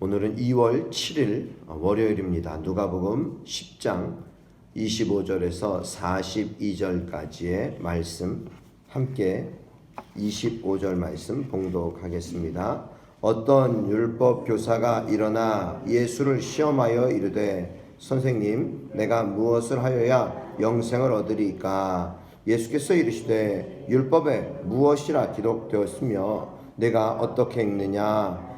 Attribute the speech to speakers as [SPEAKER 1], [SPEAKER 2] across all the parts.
[SPEAKER 1] 오늘은 2월 7일 월요일입니다. 누가복음 10장 25절에서 42절까지의 말씀 함께 25절 말씀 봉독하겠습니다. 어떤 율법 교사가 일어나 예수를 시험하여 이르되 선생님 내가 무엇을 하여야 영생을 얻으리까 예수께서 이르시되 율법에 무엇이라 기록되었으며 내가 어떻게 읽느냐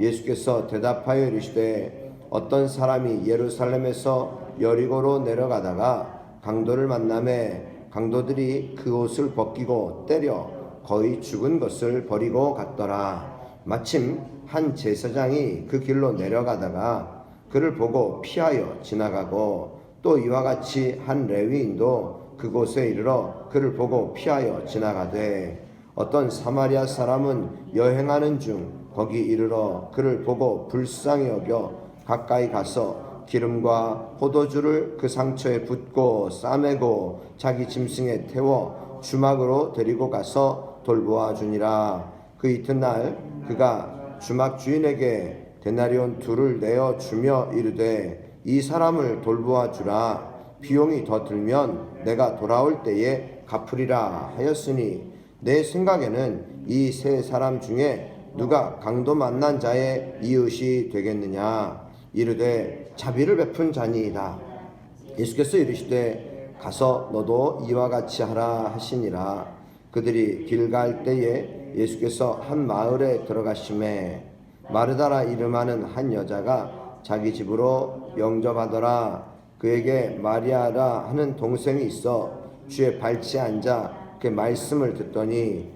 [SPEAKER 1] 예수께서 대답하여 이르시되 어떤 사람이 예루살렘에서 여리고로 내려가다가 강도를 만남에 강도들이 그 옷을 벗기고 때려 거의 죽은 것을 버리고 갔더라. 마침 한 제사장이 그 길로 내려가다가 그를 보고 피하여 지나가고 또 이와 같이 한 레위인도 그곳에 이르러 그를 보고 피하여 지나가되 어떤 사마리아 사람은 여행하는 중 거기 이르러 그를 보고 불쌍히 여겨 가까이 가서 기름과 포도주를 그 상처에 붓고 싸매고 자기 짐승에 태워 주막으로 데리고 가서 돌보아 주니라. 그 이튿날 그가 주막 주인에게 데나리온 둘을 내어 주며 이르되 이 사람을 돌보아 주라. 비용이 더 들면 내가 돌아올 때에 갚으리라 하였으니 내 생각에는 이 세 사람 중에 누가 강도 만난 자의 이웃이 되겠느냐? 이르되 자비를 베푼 자니이다. 예수께서 이르시되 가서 너도 이와 같이 하라 하시니라. 그들이 길 갈 때에 예수께서 한 마을에 들어가심에 마르다라 이름하는 한 여자가 자기 집으로 영접하더라. 그에게 마리아라 하는 동생이 있어 주의 발치에 앉아 그 말씀을 듣더니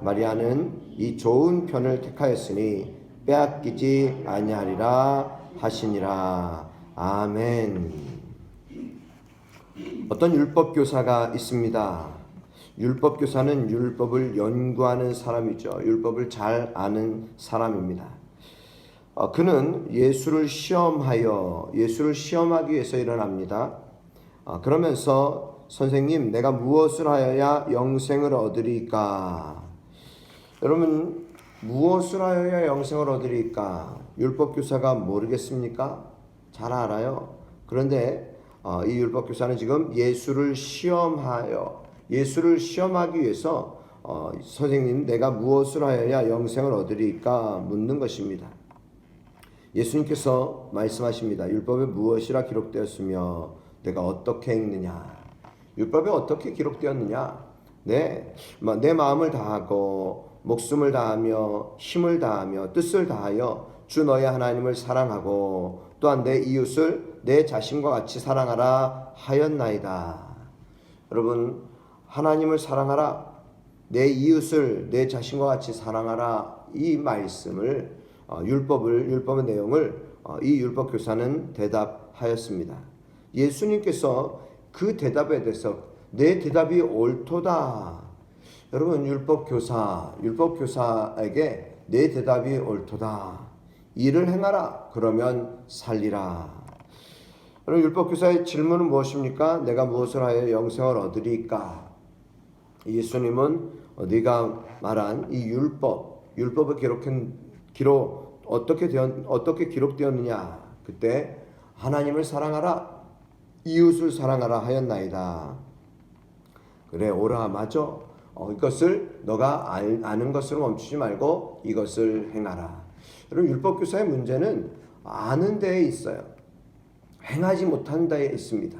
[SPEAKER 1] 마리아는 이 좋은 편을 택하였으니 빼앗기지 아니하리라 하시니라 아멘 어떤 율법 교사가 있습니다. 율법 교사는 율법을 연구하는 사람이죠. 율법을 잘 아는 사람입니다. 어, 그는 예수를 시험하여 예수를 시험하기 위해서 일어납니다. 어, 그러면서 선생님, 내가 무엇을 하여야 영생을 얻으리까? 여러분, 무엇을 하여야 영생을 얻으리까? 율법 교사가 모르겠습니까? 잘 알아요. 그런데 어, 이 율법 교사는 지금 예수를 시험하여 예수를 시험하기 위해서 어, 선생님, 내가 무엇을 하여야 영생을 얻으리까 묻는 것입니다. 예수님께서 말씀하십니다. 율법에 무엇이라 기록되었으며 내가 어떻게 읽느냐? 율법에 어떻게 기록되었느냐? 네, 내 마음을 다하고 목숨을 다하며 힘을 다하며 뜻을 다하여 주 너의 하나님을 사랑하고 또한 내 이웃을 내 자신과 같이 사랑하라 하였나이다. 여러분 하나님을 사랑하라 내 이웃을 내 자신과 같이 사랑하라 이 말씀을 어, 율법을 율법의 내용을 어, 이 율법 교사는 대답하였습니다. 예수님께서 그 대답에 대해서 내 대답이 옳도다. 여러분 율법 교사 율법 교사에게 내 대답이 옳도다. 일을 행하라. 그러면 살리라. 여러분 율법 교사의 질문은 무엇입니까? 내가 무엇을 하여 영생을 얻으리까? 예수님은 네가 말한 이 율법 율법을 기록한 기록 어떻게 되었 어떻게 기록되었느냐? 그때 하나님을 사랑하라. 이웃을 사랑하라 하였나이다. 그래 오라 맞아. 어, 이것을 너가 알, 아는 것으로 멈추지 말고 이것을 행하라. 여러분 율법 교사의 문제는 아는 데에 있어요. 행하지 못한 데 있습니다.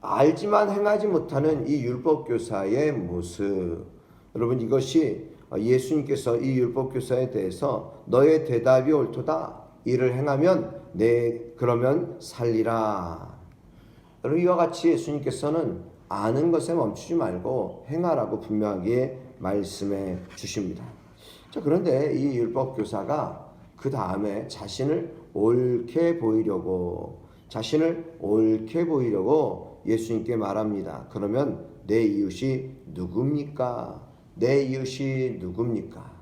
[SPEAKER 1] 알지만 행하지 못하는 이 율법 교사의 모습. 여러분 이것이 예수님께서 이 율법 교사에 대해서 너의 대답이 옳도다. 이를 행하면 내 그러면 살리라. 여러분 이와 같이 예수님께서는 아는 것에 멈추지 말고 행하라고 분명하게 말씀해 주십니다. 자, 그런데 이 율법 교사가 그 다음에 자신을 옳게 보이려고 자신을 옳게 보이려고 예수님께 말합니다. 그러면 내 이웃이 누굽니까? 내 이웃이 누굽니까?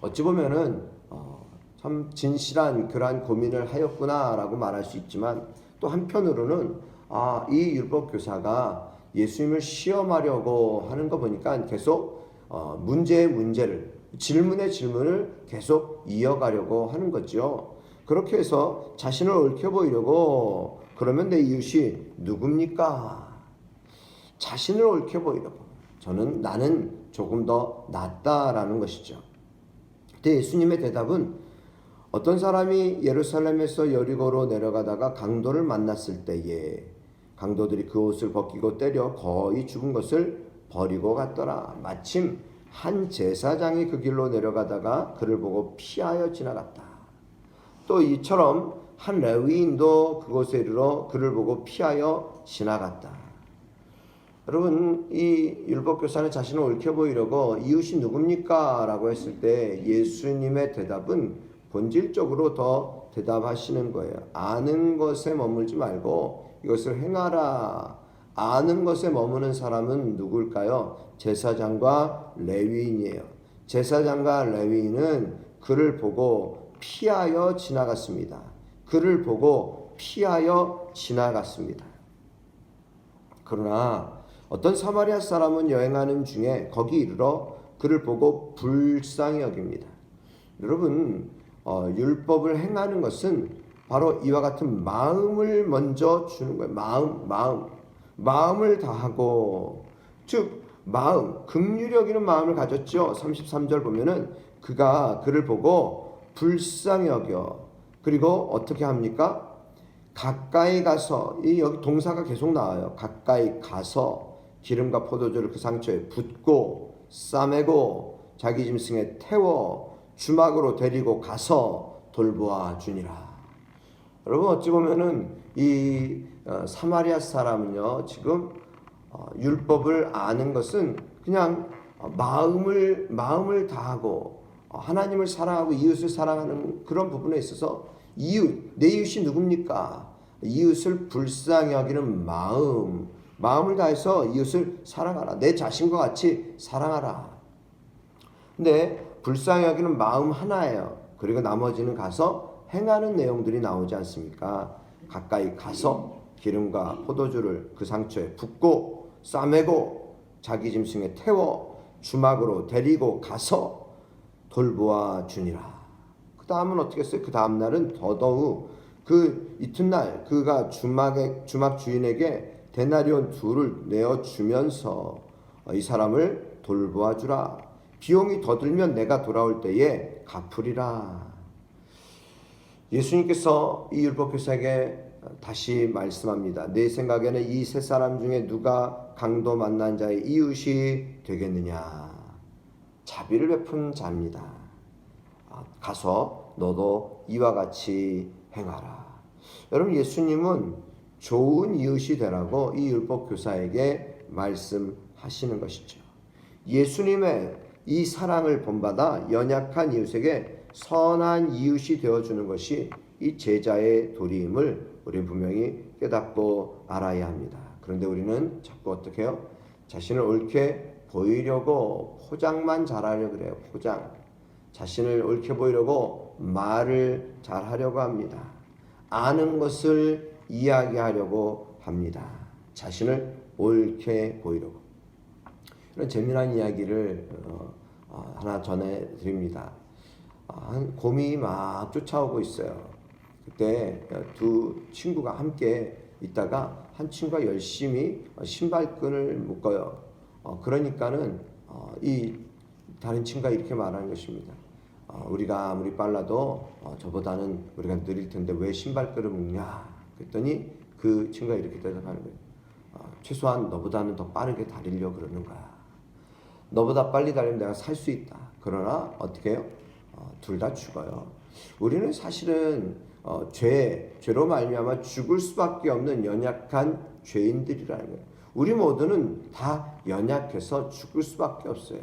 [SPEAKER 1] 어찌 보면은 어, 참 진실한 그러한 고민을 하였구나라고 말할 수 있지만 또 한편으로는 아, 이 율법 교사가 예수님을 시험하려고 하는 거 보니까 계속 어, 문제의 문제를 질문의 질문을 계속 이어가려고 하는 거죠. 그렇게 해서 자신을 옳게 보이려고 그러면 내 이웃이 누굽니까? 자신을 옳게 보이려고. 저는 나는 조금 더 낫다라는 것이죠. 근데 예수님의 대답은 어떤 사람이 예루살렘에서 여리고로 내려가다가 강도를 만났을 때에 강도들이 그 옷을 벗기고 때려 거의 죽은 것을 버리고 갔더라. 마침 한 제사장이 그 길로 내려가다가 그를 보고 피하여 지나갔다. 또 이처럼 한 레위인도 그곳에 이르러 그를 보고 피하여 지나갔다. 여러분 이 율법 교사는 자신을 옳게 보이려고 이웃이 누굽니까? 라고 했을 때 예수님의 대답은 본질적으로 더 대답하시는 거예요. 아는 것에 머물지 말고 이것을 행하라. 아는 것에 머무는 사람은 누굴까요? 제사장과 레위인이에요. 제사장과 레위인은 그를 보고 피하여 지나갔습니다. 그를 보고 피하여 지나갔습니다. 그러나 어떤 사마리아 사람은 여행하는 중에 거기 이르러 그를 보고 불쌍히 여깁니다. 여러분 어, 율법을 행하는 것은 바로 이와 같은 마음을 먼저 주는 거예요. 마음, 마음, 마음을 다하고 즉 마음, 긍휼히 여기는 마음을 가졌죠. 33절 보면은 그가 그를 보고 불쌍히 여겨 그리고 어떻게 합니까? 가까이 가서 이 여기 동사가 계속 나와요. 가까이 가서 기름과 포도주를 그 상처에 붓고 싸매고 자기 짐승에 태워 주막으로 데리고 가서 돌보아 주니라. 여러분 어찌 보면은 이 어, 사마리아 사람은요 지금 어, 율법을 아는 것은 그냥 어, 마음을 마음을 다하고 하나님을 사랑하고 이웃을 사랑하는 그런 부분에 있어서 이웃 내 이웃이 누굽니까? 이웃을 불쌍히 여기는 마음 마음을 다해서 이웃을 사랑하라 내 자신과 같이 사랑하라. 근데 불쌍히 여기는 마음 하나예요. 그리고 나머지는 가서 행하는 내용들이 나오지 않습니까? 가까이 가서 기름과 포도주를 그 상처에 붓고 싸매고 자기 짐승에 태워 주막으로 데리고 가서 돌보아 주니라. 그 다음은 어떻게 했어요? 그 다음 날은 더더욱 그 이튿날 그가 주막에 주막 주인에게 데나리온 둘을 내어 주면서 이 사람을 돌보아 주라. 비용이 더 들면 내가 돌아올 때에 갚으리라. 예수님께서 이 율법 교사에게 다시 말씀합니다. 내 생각에는 이 세 사람 중에 누가 강도 만난 자의 이웃이 되겠느냐? 자비를 베푼 자입니다. 아, 가서 너도 이와 같이 행하라. 여러분 예수님은 좋은 이웃이 되라고 이 율법 교사에게 말씀하시는 것이죠. 예수님의 이 사랑을 본받아 연약한 이웃에게 선한 이웃이 되어주는 것이 이 제자의 도리임을 우리 분명히 깨닫고 알아야 합니다. 그런데 우리는 자꾸 어떻게 해요? 자신을 옳게 보이려고 포장만 잘하려 그래요. 포장. 자신을 옳게 보이려고 말을 잘하려고 합니다. 아는 것을 이야기하려고 합니다. 자신을 옳게 보이려고. 이런 재미난 이야기를 어, 어, 하나 전해드립니다. 어, 곰이 막 쫓아오고 있어요. 그때 두 친구가 함께 있다가 한 친구가 열심히 신발끈을 묶어요. 어, 그러니까는 어, 이 다른 친구가 이렇게 말하는 것입니다. 어, 어, 우리가 아무리 빨라도 어, 저보다는 우리가 느릴 텐데 왜 신발끈을 묶냐? 그랬더니 그 친구가 이렇게 대답하는 거예요. 어, 최소한 너보다는 더 빠르게 달리려 그러는 거야. 너보다 빨리 달리면 내가 살 수 있다. 그러나 어떻게 해요? 어, 둘 다 죽어요. 우리는 사실은 어, 죄, 죄로 말미암아 죽을 수밖에 없는 연약한 죄인들이라는 거예요. 우리 모두는 다 연약해서 죽을 수밖에 없어요.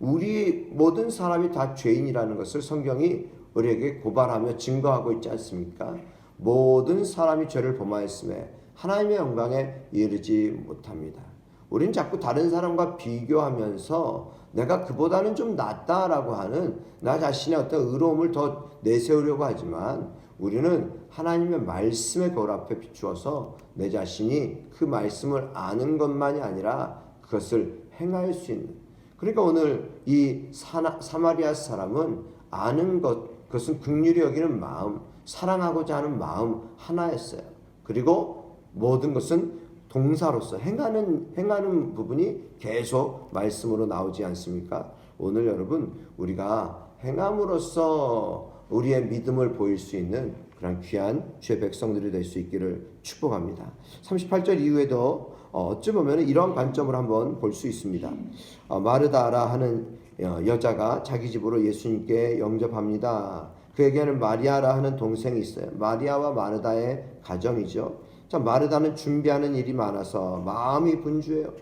[SPEAKER 1] 우리 모든 사람이 다 죄인이라는 것을 성경이 우리에게 고발하며 증거하고 있지 않습니까? 모든 사람이 죄를 범하였음에 하나님의 영광에 이르지 못합니다. 우린 자꾸 다른 사람과 비교하면서 내가 그보다는 좀 낫다라고 하는 나 자신의 어떤 의로움을 더 내세우려고 하지만 우리는 하나님의 말씀의 거울 앞에 비추어서 내 자신이 그 말씀을 아는 것만이 아니라 그것을 행할 수 있는 그러니까 오늘 이 사나, 사마리아 사람은 아는 것 그것은 극률이 여기는 마음 사랑하고자 하는 마음 하나였어요. 그리고 모든 것은 동사로서 행하는 행하는 부분이 계속 말씀으로 나오지 않습니까? 오늘 여러분 우리가 행함으로써 우리의 믿음을 보일 수 있는 그런 귀한 주의 백성들이 될 수 있기를 축복합니다. 38절 이후에도 어, 어찌 보면 이런 관점을 한번 볼 수 있습니다. 어, 마르다라 하는 어, 여자가 자기 집으로 예수님께 영접합니다. 그에게는 마리아라 하는 동생이 있어요. 마리아와 마르다의 가정이죠. 자, 마르다는 준비하는 일이 많아서 마음이 분주해요.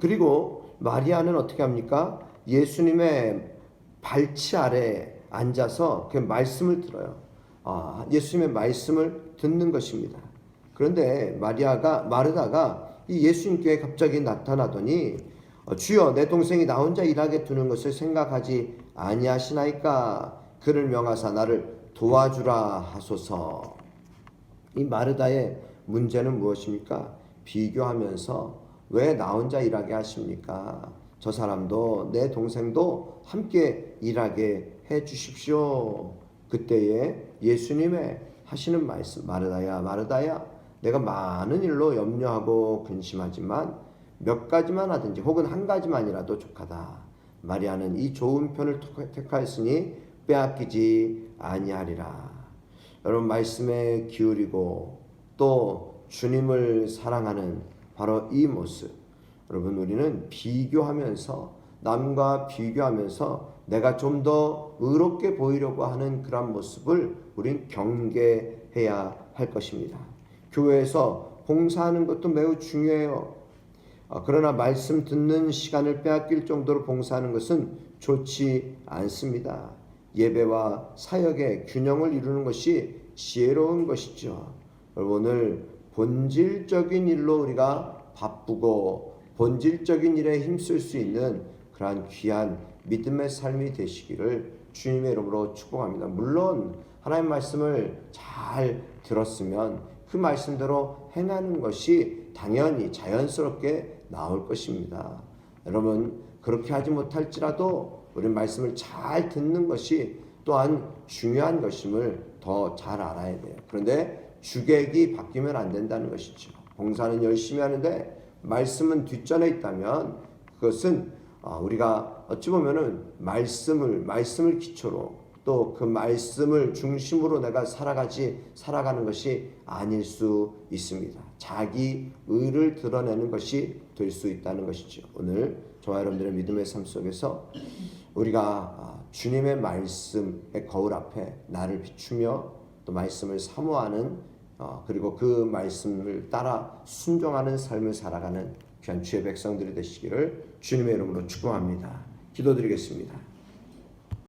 [SPEAKER 1] 그리고 마리아는 어떻게 합니까? 예수님의 발치 아래 앉아서 그 말씀을 들어요. 아, 예수님의 말씀을 듣는 것입니다. 그런데 마리아가 마르다가 이 예수님께 갑자기 나타나더니 어, 주여 내 동생이 나 혼자 일하게 두는 것을 생각하지 아니하시나이까 그를 명하사 나를 도와주라 하소서. 이 마르다의 문제는 무엇입니까? 비교하면서 왜 나 혼자 일하게 하십니까? 저 사람도 내 동생도 함께 일하게 해 주십시오. 그때에 예수님의 하시는 말씀 마르다야 마르다야 내가 많은 일로 염려하고 근심하지만 몇 가지만 하든지 혹은 한 가지만이라도 족하다. 마리아는 이 좋은 편을 택하였으니 빼앗기지 아니하리라. 여러분 말씀에 기울이고 또 주님을 사랑하는 바로 이 모습. 여러분 우리는 비교하면서 남과 비교하면서 내가 좀 더 의롭게 보이려고 하는 그런 모습을 우린 경계해야 할 것입니다. 교회에서 봉사하는 것도 매우 중요해요. 아, 그러나 말씀 듣는 시간을 빼앗길 정도로 봉사하는 것은 좋지 않습니다. 예배와 사역의 균형을 이루는 것이 지혜로운 것이죠. 오늘 본질적인 일로 우리가 바쁘고 본질적인 일에 힘쓸 수 있는 그러한 귀한 믿음의 삶이 되시기를 주님의 이름으로 축복합니다. 물론 하나님 말씀을 잘 들었으면 그 말씀대로 행하는 것이 당연히 자연스럽게 나올 것입니다. 여러분 그렇게 하지 못할지라도 우리 말씀을 잘 듣는 것이 또한 중요한 것임을 더 잘 알아야 돼요. 그런데 주객이 바뀌면 안 된다는 것이죠. 봉사는 열심히 하는데 말씀은 뒷전에 있다면 그것은 어, 우리가 어찌 보면은 말씀을 말씀을 기초로 또 그 말씀을 중심으로 내가 살아가지 살아가는 것이 아닐 수 있습니다. 자기 의를 드러내는 것이 될 수 있다는 것이죠. 오늘 저와 여러분들의 믿음의 삶 속에서 우리가 아, 주님의 말씀의 거울 앞에 나를 비추며 또 말씀을 사모하는 어, 그리고 그 말씀을 따라 순종하는 삶을 살아가는 귀한 주의 백성들이 되시기를 주님의 이름으로 축복합니다. 기도드리겠습니다.